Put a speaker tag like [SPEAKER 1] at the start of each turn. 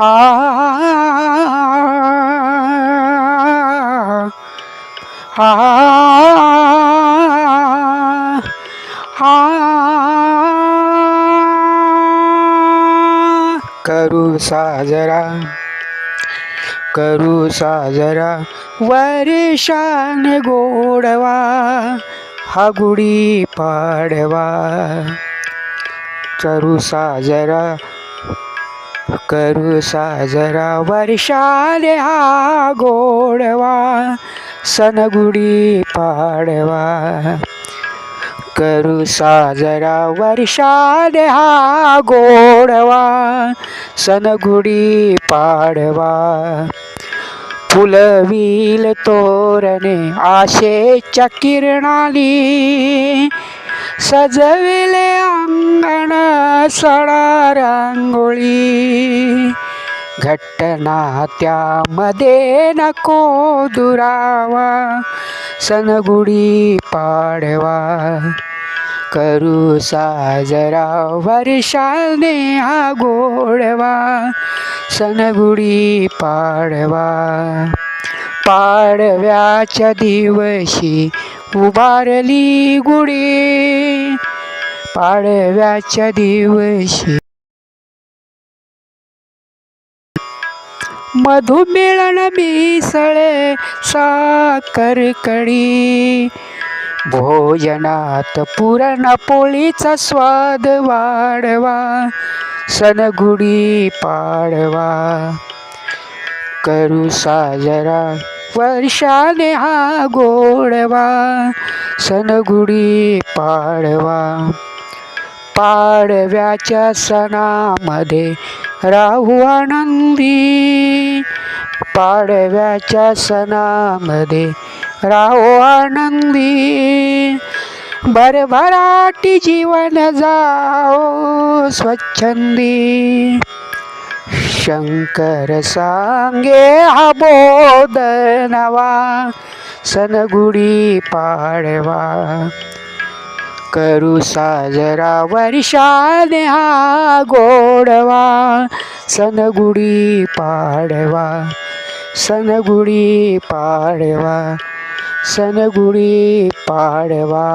[SPEAKER 1] करू साजरा करू साजरा वर्षान गोडवा हा गुढी पाडवा. करू साजरा करू साजरा वर्षाले हा गोडवा सनगुडी पाडवा. करू साजरा वर्षाले हा गोडवा सनगुडी पाडवा. फुलवील तोरणे आशेच्या किरणाली सजविले अंगण सडा रांगोळी. घटना त्यामध्ये नको दुरावा सनगुडी पाडवा. करू साजरा वर्षाने हा गोडवा सनगुडी पाडवा. पाडव्याच्या दिवशी उभारली गुढी पाडव्याच्या दिवशी मधुमेळण मिसळे साखर कडी भोजनात पुरणपोळीचा स्वाद वाढवा सणगुडी पाडवा. करू साजरा वर्षाने हा गोडवा सणगुडी पाडवा. पाडव्याच्या सणामध्ये राहू आनंदी. पाडव्याच्या सणामध्ये राहू आनंदी. भरभराटी जीवन जाओ स्वच्छंदी. शंकर सांगे हा बोध नवा सनगुडी पाडवा. करू साजरा वर्षाने हा गोडवा सनगुडी पाडवा सनगुडी पाडवा सनगुडी पाडवा.